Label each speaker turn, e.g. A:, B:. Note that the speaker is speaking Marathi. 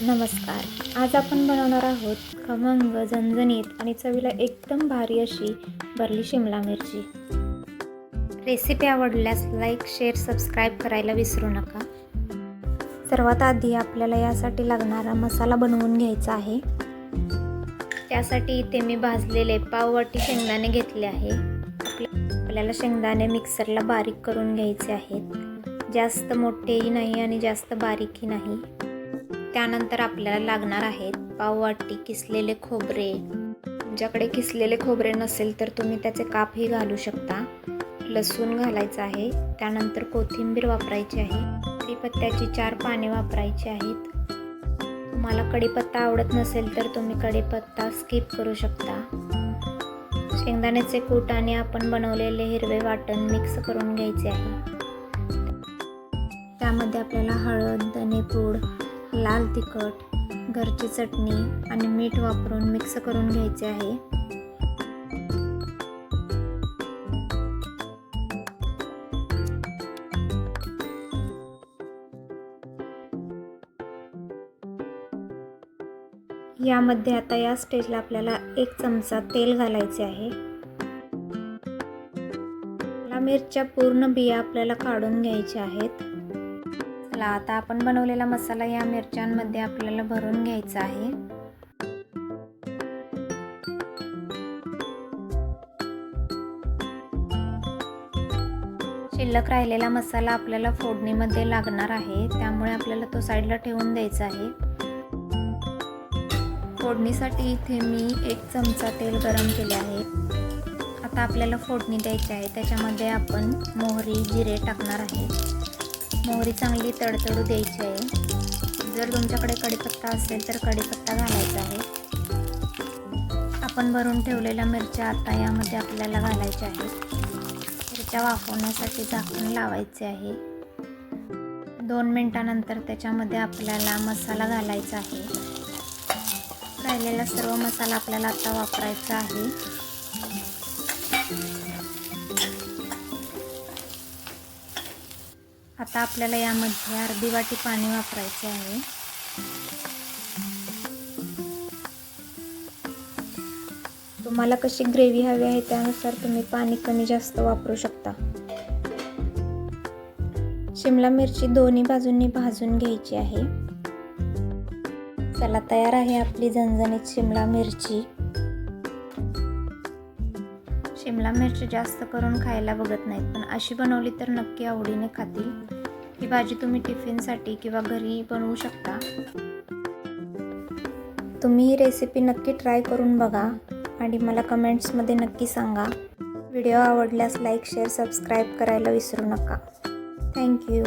A: नमस्कार. आज आपण बनवणार आहोत खमंग झणझणीत आणि चवीला एकदम भारी अशी भरली शिमला मिरची. रेसिपी आवडल्यास लाईक शेअर सबस्क्राईब करायला विसरू नका. सर्वात आधी आपल्याला यासाठी लागणारा मसाला बनवून घ्यायचा आहे. त्यासाठी इथे मी भाजलेले पाववाटी शेंगदाणे घेतले आहे. आपल्याला शेंगदाणे मिक्सरला बारीक करून घ्यायचे आहेत. जास्त मोठेही नाही आणि जास्त बारीकही नाही. त्यानंतर आपल्याला लागणार आहेत पाववाटी किसलेले खोबरे. तुमच्याकडे किसलेले खोबरे नसेल तर तुम्ही त्याचे कापही घालू शकता. लसूण घालायचं आहे. त्यानंतर कोथिंबीर वापरायची आहे. कढीपत्त्याची चार पाने वापरायची आहेत. तुम्हाला कढीपत्ता आवडत नसेल तर तुम्ही कढीपत्ता स्किप करू शकता. शेंगदाण्याचे कूट आणि आपण बनवलेले हिरवे वाटण मिक्स करून घ्यायचे आहे. त्यामध्ये आपल्याला हळद धनेपूड लाल तिखट घरची चटणी आणि मीठ वापरून मिक्स करून घ्यायचे आहे. यामध्ये आता या स्टेजला आपल्याला एक चमचा तेल घालायचे आहे. या मिरच्या पूर्ण बिया आपल्याला काढून घ्यायच्या आहेत. चला आता आपण बनवलेला मसाला या मिरच्यांमध्ये आपल्याला भरून घ्यायचा आहे. शिल्लक राहिलेला मसाला आपल्याला फोडणीमध्ये लागणार आहे. त्यामुळे आपल्याला तो साईडला ठेवून द्यायचा आहे. फोडणीसाठी इथे मी एक चमचा तेल गरम केले आहे. आता आपल्याला फोडणी द्यायची आहे. त्याच्यामध्ये आपण मोहरी जिरे टाकणार आहे. मोहरी चांगली तडतडू द्यायची आहे. जर तुमच्याकडे कढीपत्ता असेल तर कढीपत्ता घालायचा आहे. आपण भरून ठेवलेल्या मिरच्या आता यामध्ये आपल्याला घालायच्या आहेत. मिरच्या वाफवण्यासाठी झाकण लावायचे आहे. दोन मिनटानंतर त्याच्यामध्ये आपल्याला मसाला घालायचा आहे. राहिलेला सर्व मसाला आपल्याला आता वापरायचा आहे. आता आपल्याला यामध्ये अर्धी वाटी पाणी वापरायचे आहे. तुम्हाला कशी ग्रेव्ही हवी आहे त्यानुसार तुम्ही पाणी कमी जास्त वापरू शकता. शिमला मिरची दोन्ही बाजूंनी भाजून घ्यायची आहे. चला तयार आहे आपली झणझणीत शिमला मिरची. शिमला मिरची जास्त करून खायला बघत नाहीत पण अशी बनवली तर नक्की आवडीने खातील. ही भाजी तुम्ही टिफिनसाठी किंवा घरी बनवू शकता. तुम्ही ही रेसिपी नक्की ट्राय करून बघा आणि मला कमेंट्समध्ये नक्की सांगा. व्हिडिओ आवडल्यास लाईक शेअर सबस्क्राईब करायला विसरू नका. थँक्यू